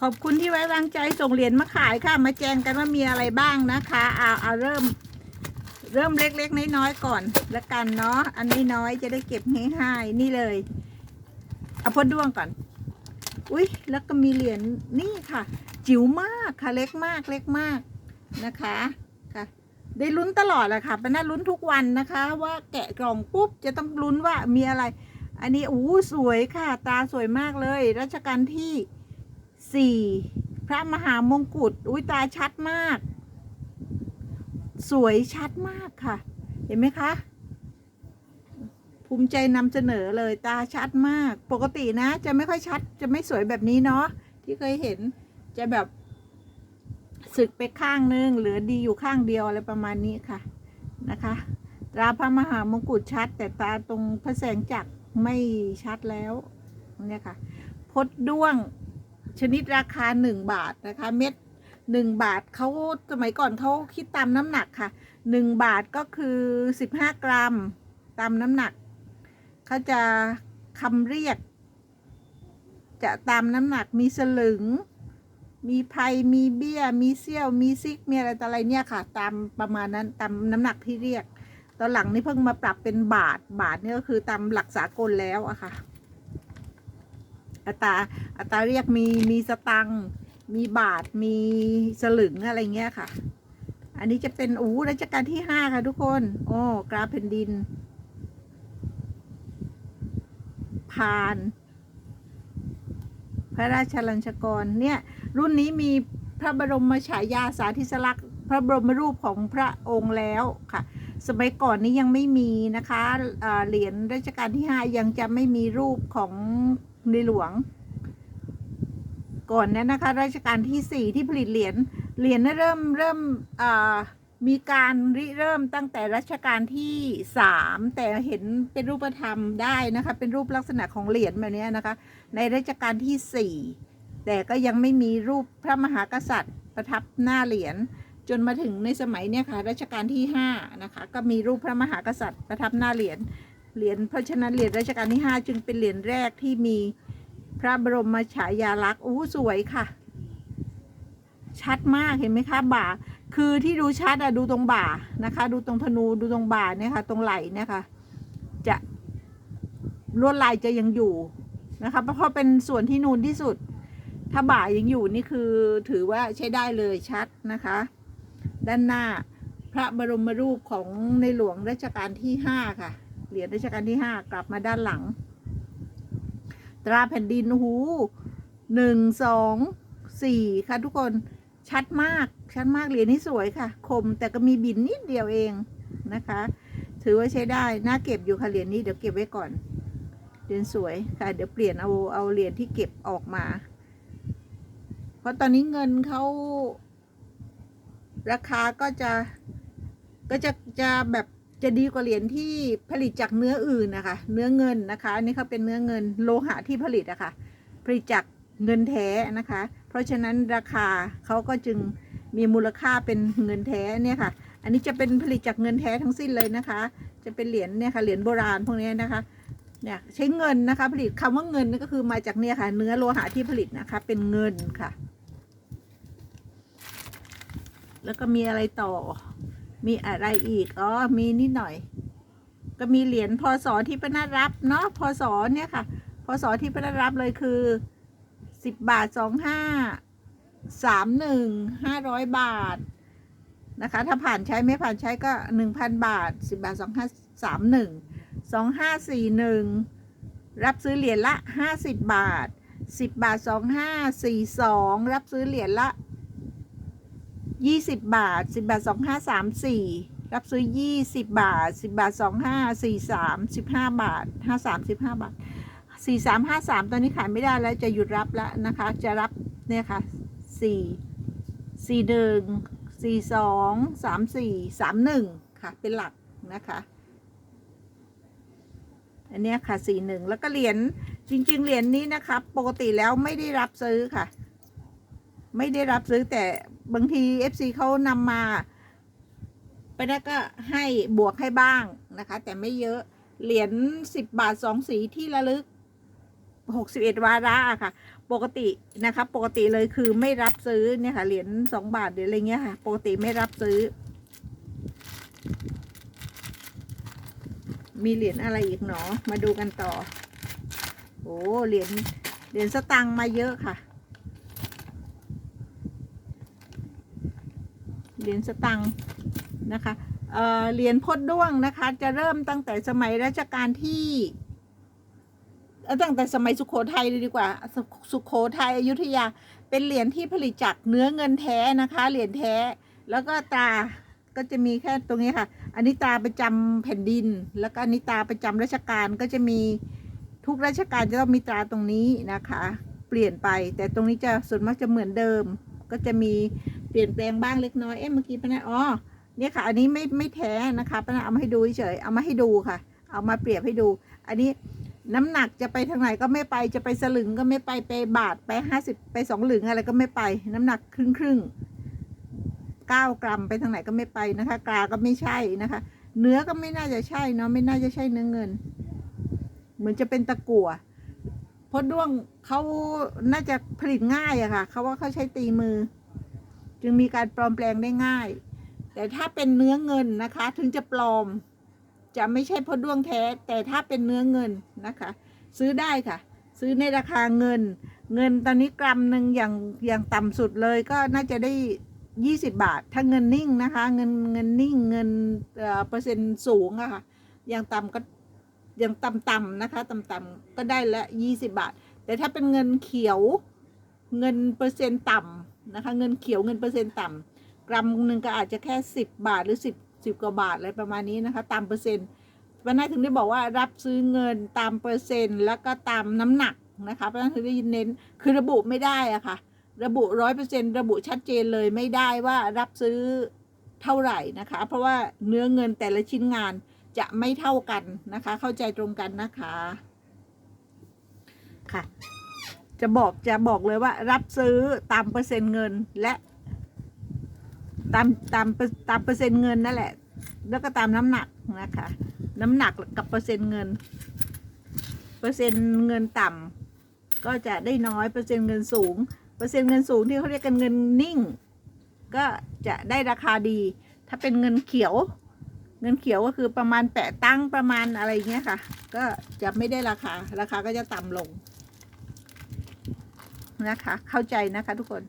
ขอบคุณที่ไว้วางใจส่งเหรียญมาขายค่ะ มาแจงกันว่ามีอะไรบ้างนะคะเอาเอาเริ่ม เริ่มเล็กๆน้อยๆก่อนละกันเนาะอันนี้น้อยจะได้เก็บง่ายๆนี่เลยเอาพดด้วงก่อน อุ้ยแล้วก็มีเหรียญนี่ค่ะ จิ๋วมากค่ะ เล็กมากเล็กมากนะคะค่ะ ได้ลุ้นตลอดแหละค่ะเป็นน่าลุ้นทุกวันนะคะ ว่าแกะกล่องปุ๊บจะต้องลุ้นว่ามีอะไร อันนี้อู้สวยค่ะ ตาสวยมากเลยรัชกาลที่ สี่พระมหามงกุฎอุ้ยตาชัดมาก สวยชัดมากค่ะ เห็นไหมคะ ภูมิใจนำเสนอเลยตาชัดมาก ปกตินะ จะไม่ค่อยชัดจะไม่สวยแบบนี้เนาะที่เคยเห็นจะแบบสึกไปข้างนึงเหลือดีอยู่ข้างเดียวอะไรประมาณนี้ค่ะนะคะตราพระมหามงกุฎชัด แต่ตาตรงพระแสงจักรไม่ชัดแล้วเนี่ยค่ะพดด้วง ชนิดราคาหนึ่งบาทนะคะ เม็ดหนึ่งบาทเขาสมัยก่อนเขาคิดตามน้ำหนักค่ะหนึ่งบาทก็คือสิบห้ากรัม ตามน้ำหนักเขาจะคำเรียก จะตามน้ำหนักมีสลึง มีไพรมีเบี้ย มีเซี่ยว มีซิก มีอะไรต่ออะไรเนี่ยค่ะ ตามประมาณนั้นตามน้ำหนักที่เรียก ตอนหลังนี่เพิ่งมาปรับเป็นบาท บาทนี่ก็คือตามหลักสากลแล้วอะค่ะ อัตราอัตราเรียกมีมีสตังมีบาทมีสลึงอะไรเงี้ยค่ะ อันนี้จะเป็นอู้รัชกาลที่ห้าค่ะทุกคน โอ้กราแผ่นดินพาน พระราชลัญชกรเนี่ย รุ่นนี้มีพระบรมฉายาสาธิสลักษณ์พระบรมรูปของพระองค์แล้วค่ะ สมัยก่อนนี้ยังไม่มีนะคะเอ่อเหรียญรัชกาลที่ห้ายังจะไม่มีรูปของ ในหลวง ก่อนนั้นนะคะรัชกาลที่สี่ที่ผลิตเหรียญเหรียญน่ะเริ่มเริ่มมีการริเริ่มตั้งแต่รัชกาลที่สามแต่เห็นเป็นรูปธรรมได้นะคะ เป็นรูปลักษณะของเหรียญแบบนี้นะคะ ในรัชกาลที่สี่แต่ก็ยังไม่มีรูปพระมหากษัตริย์ประทับหน้าเหรียญจนมาถึงในสมัยเนี่ยค่ะรัชกาลที่ห้านะคะก็มีรูปพระมหากษัตริย์ประทับหน้าเหรียญ เหรียญเพราะฉะนั้นเหรียญรัชกาลที่ห้าจึงเป็นเหรียญแรกที่มีพระบรมฉายาลักษณ์อู้สวยค่ะ ชัดมากเห็นไหมคะ บ่า คือที่ดูชัดอะดูตรงบ่านะคะ ดูตรงธนูดูตรงบ่าเนี่ยค่ะ ตรงไหล่เนี่ยค่ะ จะลวดลายจะยังอยู่นะคะเพราะเป็นส่วนที่นูนที่สุด ถ้าบ่ายังอยู่นี่คือถือว่าใช้ได้เลยชัดนะคะ ด้านหน้าพระบรมรูปของในหลวงรัชกาลที่ห้าค่ะ เหรียญรัชกาลที่ห้ากลับมาด้านหลัง ตราแผ่นดินหูหนึ่งสองสี่ค่ะทุกคนชัดมากชัดมากเหรียญนี้สวยค่ะ คมแต่ก็มีบินนิดเดียวเองนะคะ ถือว่าใช้ได้น่าเก็บอยู่ค่ะเหรียญนี้เดี๋ยวเก็บไว้ก่อนเหรียญสวยค่ะ เดี๋ยวเปลี่ยนเอาเอาเหรียญที่เก็บออกมา เพราะตอนนี้เงินเขาราคาก็จะก็จะจะแบบ จะดีกว่าเหรียญที่ผลิตจากเนื้ออื่นนะคะ เนื้อเงินนะคะอันนี้เขาเป็นเนื้อเงินโลหะที่ผลิตอะคะ่ะผลิตจากเงินแท้นะคะ เพราะฉะนั้นราคาเขาก็จึงมีมูลค่าเป็นเงินแท้เนี่ยค่ะ อันนี้จะเป็นผลิตจากเงินแท้ทั้งสิ้นเลยนะคะ จะเป็นเหรียญเนี่ยค่ะเหรียญโบราณพวกนี้นะคะเนี่ยใช้เงินนะคะ ผลิตคำว่าเงินนี่ก็คือมาจากเนี่ยค่ะ เนื้อโลหะที่ผลิตนะคะ เป็นเงินค่ะ แล้วก็มีอะไรต่อ มีอะไรอีก อ๋อ มีนิดหน่อย ก็มีเหรียญพศที่ประนัดรับเนาะ พศเนี่ยค่ะ พศที่ประนัดรับเลยคือสิบบาทสองห้าสามหนึ่งห้าร้อยบาทนะคะ ถ้าผ่านใช้ไม่ผ่านใช้ก็หนึ่งพันบาทสิบบาทสองห้าสามหนึ่งสองห้าสี่หนึ่งรับซื้อเหรียญละห้าสิบบาทสิบบาทสองห้าสี่สองรับซื้อเหรียญละ ยี่สิบบาทสิบบาทสองห้าสามสี่รับซื้อยี่สิบบาทสิบบาทสองห้าสี่สามสิบห้าบาทห้าสามสิบห้าบาทสี่สามห้าสามตอนนี้ขายไม่ได้แล้วจะหยุดรับแล้วนะคะ จะรับเนี่ยค่ะสี่สี่หนึ่งสี่สองสามสี่สามหนึ่งค่ะ เป็นหลักนะคะ อันเนี้ยค่ะสี่หนึ่งแล้วก็เหรียญจริง ๆ เหรียญนี้นะคะ ปกติแล้วไม่ได้รับซื้อค่ะ ไม่ได้รับซื้อแต่บางที FC เขานำมาไปได้วก็ให้บวกให้บ้างนะคะ แต่ไม่เยอะเหรียญสิบบาทสองสีที่ระลึกหกสิบเอ็ดวาระค่ะ ปกตินะคะ ปกติเลยคือไม่รับซื้อเนี่ยค่ะเหรียญสองบาทหรืออะไรเงี้ยค่ะ ปกติไม่รับซื้อ มีเหรียญอะไรอีกหนอ มาดูกันต่อโอ้เหรียญเหรียญสตังค์มาเยอะค่ะ เห รียญสตังค์นะคะเเหรียญพดด้วงนะคะ จะเริ่มตั้งแต่สมัยรัชกาลที่เอ่อตั้งแต่สมัยสุขโขทัยเลยดีกว่าสุสุขโขทัยอยุธยา เป็นเหรียญที่ผลิตจากเนื้อเงินแท้นะคะเหรียญแท้ แล้วก็ตราก็จะมีแค่ตรงนี้ค่ะ อันนี้ตราประจำแผ่นดิน แล้วก็อันนี้ตราประจำราชการก็จะมีทุกราชการจะต้องมีตราตรงนี้นะคะ เปลี่ยนไป แต่ตรงนี้จะส่วนมากจะเหมือนเดิม ก็จะมี เปลี่ยนแปลงบ้างเล็กน้อย เอ๊ะเมื่อกี้ปะนะอ๋อ เนี่ยค่ะ อันนี้ไม่ไม่แท้นะคะปะนะเอามาให้ดูเฉยๆเอามาให้ดูค่ะ เอามาเปรียบให้ดู อันนี้น้ำหนักจะไปทางไหนก็ไม่ไป จะไปสลึงก็ไม่ไปไปบาทไปห้าสิบไปสองหลึงอะไรก็ไม่ไป น้ำหนักครึ่งครึ่งเก้ากรัมไปทางไหนก็ไม่ไปนะคะ กาก็ไม่ใช่นะคะ เนื้อก็ไม่น่าจะใช่เนาะไม่น่าจะใช่เนื้อเงิน เหมือนจะเป็นตะกั่วเพราะด้วงเขาน่าจะผลิตง่ายอะค่ะเขาว่าเขาใช้ตีมือ จึงมีการปลอมแปลงได้ง่าย แต่ถ้าเป็นเนื้อเงินนะคะ ถึงจะปลอม จะไม่ใช่เพราะด้วงแท้ แต่ถ้าเป็นเนื้อเงินนะคะ ซื้อได้ค่ะ ซื้อในราคาเงิน เงินตอนนี้กรัมหนึ่งอย่างอย่างต่ำสุดเลยก็น่าจะได้ยี่สิบาท ถ้าเงินนิ่งนะคะ เงินเงินนิ่งเงินเปอร์เซ็นต์สูงอะค่ะ อย่างต่ำก็อย่างต่ำๆนะคะต่ำๆก็ได้ละยี่สิบาท แต่ถ้าเป็นเงินเขียว เงินเปอร์เซ็นต์ต่ำ นะคะ เงินเขียวเงินเปอร์เซ็นต์ต่ำกรัมหนึ่งก็อาจจะแค่สิบบาทหรือสิบสิบกว่าบาทอะไรประมาณนี้นะคะ ตามเปอร์เซ็นต์วันนั้นถึงได้บอกว่ารับซื้อเงินตามเปอร์เซ็นต์ แล้วก็ตามน้ำหนักนะคะเพราะฉะนั้นถึงได้เน้นคือระบุไม่ได้อะค่ะ ระบุร้อยเปอร์เซ็นต์ระบุชัดเจนเลยไม่ได้ว่ารับซื้อเท่าไหร่นะคะ เพราะว่าเนื้อเงินแต่ละชิ้นงานจะไม่เท่ากันนะคะ เข้าใจตรงกันนะคะ ค่ะ จะบอกจะบอกเลยว่า รับซื้อตามเปอร์เซ็นต์เงินและตามตามตามเปอร์เซ็นต์เงินนั่นแหละ แล้วก็ตามน้ำหนักนะคะ น้ำหนักกับเปอร์เซ็นต์เงิน เปอร์เซ็นต์เงินต่ำก็จะได้น้อยเปอร์เซ็นต์เงินสูง เปอร์เซ็นต์เงินสูงที่เขาเรียกกันเงินนิ่ง ก็จะได้ราคาดี ถ้าเป็นเงินเขียว เงินเขียวก็คือประมาณแปะตั้งประมาณอะไรเงี้ยค่ะ ก็จะไม่ได้ราคาราคาก็จะต่ำลง นะคะ เข้าใจนะคะทุกคน